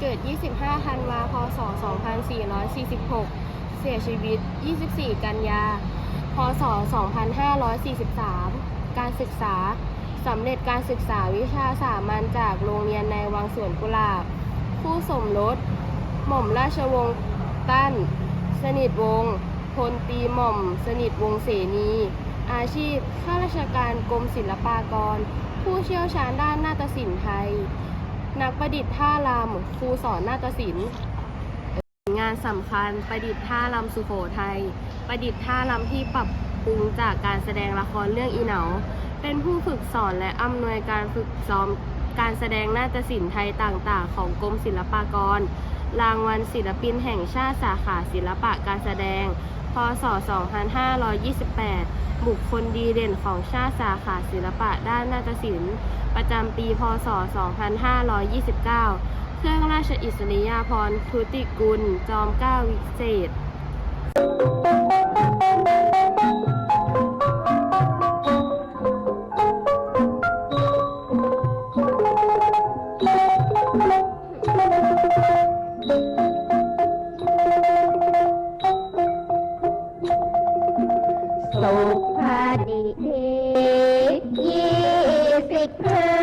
เกิด 25ธันวาคมพศ 2446 เสียชีวิต 24 กันยา พศ 2543 การศึกษาสำเร็จการศึกษาวิชาสามัญจากโรงเรียนในวังสวนกุหลาบผู้สมรส หม่อมราชวงศ์ตั้น สนิทวงศ์พลตีหม่อม สนิทวงศ์เสนี อาชีพ ข้าราชการกรมศิลปากร ผู้เชี่ยวชาญด้านนาฏศิลป์ไทย นักประดิษฐ์ท่ารำครูสอนนาฏศิลป์งานสำคัญประดิษฐ์ท่ารำสุโขทัยประดิษฐ์ท่ารำที่ปรับปรุงจากการแสดงละครเรื่องอีเหนา เป็นผู้ฝึกสอนและอำนวยการฝึกซ้อมการแสดงนาฏศิลป์ไทยต่างๆ ของกรมศิลปากร รางวัลศิลปินแห่งชาติสาขาศิลปะการแสดง พศ 2528 บุคคลดีเด่นของชาติสาขาศิลปะด้านนาฏศิลป์ ประจำปี พศ 2529 เครื่องราชอิสริยาภรณ์ทุติกุล จอมเกล้าวิเศษ สุภาดิทียี่สิบเพื่อ